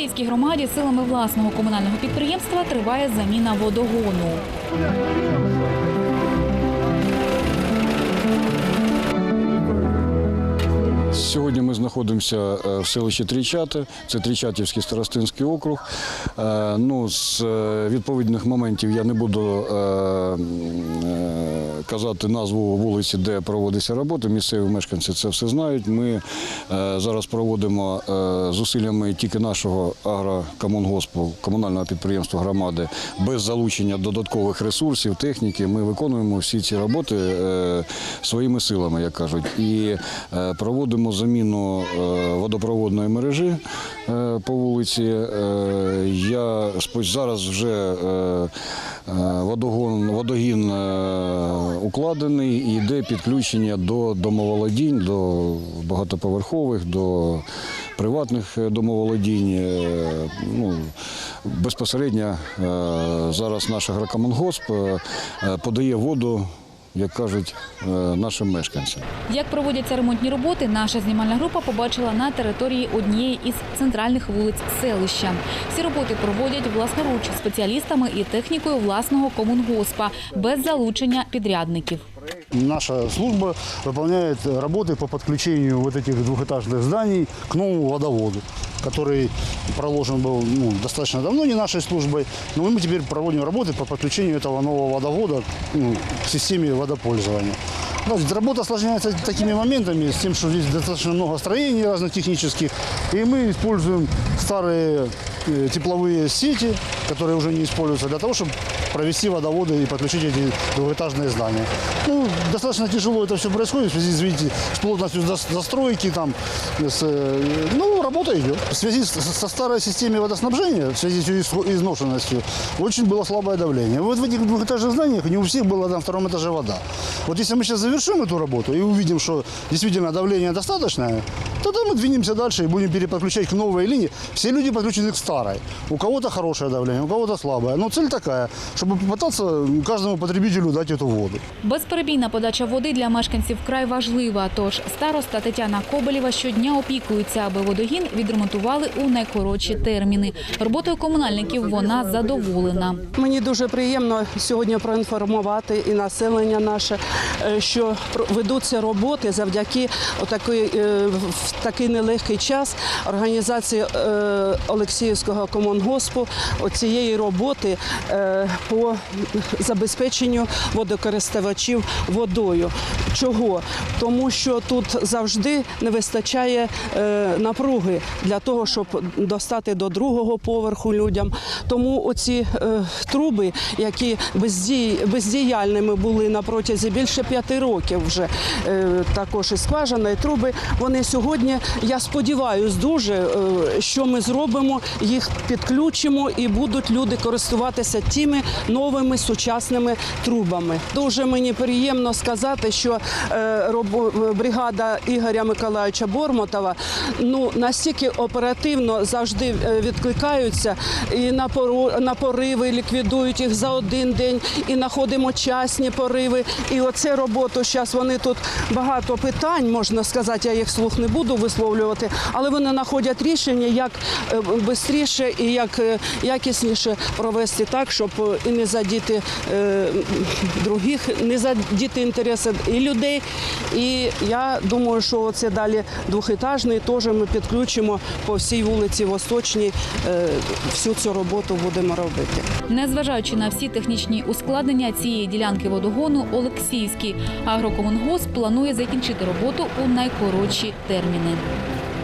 Олексійській громаді силами власного комунального підприємства триває заміна водогону. Сьогодні ми знаходимося е, в селищі Трійчати, це Трійчатівський старостинський округ. Е, Ну, з е, відповідних моментів я не буду е, м, е, казати назву вулиці, де проводиться робота. Місцеві мешканці це все знають. Ми е, зараз проводимо е, зусиллями тільки нашого агрокомунгоспу, комунального підприємства громади, без залучення додаткових ресурсів, техніки. Ми виконуємо всі ці роботи е, своїми силами, як кажуть. І проводимо заміну водопроводної мережі по вулиці. Я зараз вже водогон, водогін е, укладений і йде підключення до домоволодінь, до багатоповерхових, до приватних е, домоволодінь. Е, Ну, безпосередньо е, зараз наш агрокомунгосп е, е, подає воду, як кажуть, е, нашим мешканцям. Як проводяться ремонтні роботи, наша знімальна група побачила на території однієї із центральних вулиць селища. Всі роботи проводять власноруч спеціалістами і технікою власного комунгоспа без залучення підрядників. Наша служба выполняет работы по подключению вот этих двухэтажных зданий к новому водоводу, который проложен был ну, достаточно давно не нашей службой, но мы теперь проводим работы по подключению этого нового водовода ну, к системе водопользования. Ну, Работа осложняется такими моментами, с тем, что здесь достаточно много строений разных технических, и мы используем старые э, тепловые сети, которые уже не используются, для того, чтобы провести водоводы и подключить эти двухэтажные здания. Ну, достаточно тяжело это все происходит в связи, видите, с плотностью зас- застройки, там, с, э, ну, работа идет. В связи с- со старой системой водоснабжения, в связи с ее изношенностью, очень было слабое давление. Вот в этих двухэтажных зданиях не у всех была на втором этаже вода. Вот если мы сейчас завершим эту работу и увидим, что действительно давление достаточное, тогда мы двинемся дальше и будем переподключать к новой линии. Все люди подключены к старой. У кого-то хорошее давление, у кого-то слабое. Но цель такая, чтобы попытаться каждому потребителю дать эту воду. Безперебійна подача води для мешканців вкрай важлива. Тож староста Тетяна Кобелєва щодня опікується, аби водогін відремонтували у найкоротші терміни. Роботою комунальників вона задоволена. Мені дуже приємно сьогодні проінформувати і населення наше, е, що про- ведуться роботи завдяки отакої, е, в такий нелегкий час організації е, Олексіївського комунгоспу цієї роботи е, по забезпеченню водокористувачів водою. Чого? Тому що тут завжди не вистачає е, напруги для того, щоб достати до другого поверху людям. Тому оці труби, які бездіяльними були на протязі більше п'яти років, вже також і скважина, і труби. Вони сьогодні, я сподіваюся, дуже, е, що ми зробимо, їх підключимо і будуть люди користуватися тими новими сучасними трубами. Дуже мені приємно сказати, що е, бригада Ігоря Миколаївича Бормотова ну настільки оперативно завжди е, відкликаються і на пориви ліквідують їх за один день, і знаходимо частні пориви. І оце роботу зараз вони тут багато питань, можна сказати, я їх слух не буду висловлювати, але вони знаходять рішення, як швидше і як е, якісніше провести так, щоб е, і не задіти е, других, не задіти інтереси і людей. І я думаю, що це далі двохетажний теж ми підключимо по всій вулиці Восточній. е, Всю цю роботу будемо робити. Незважаючи на всі технічні ускладнення цієї ділянки водогону, Олексійський агрокомунгосп планує закінчити роботу у найкоротші терміни. України.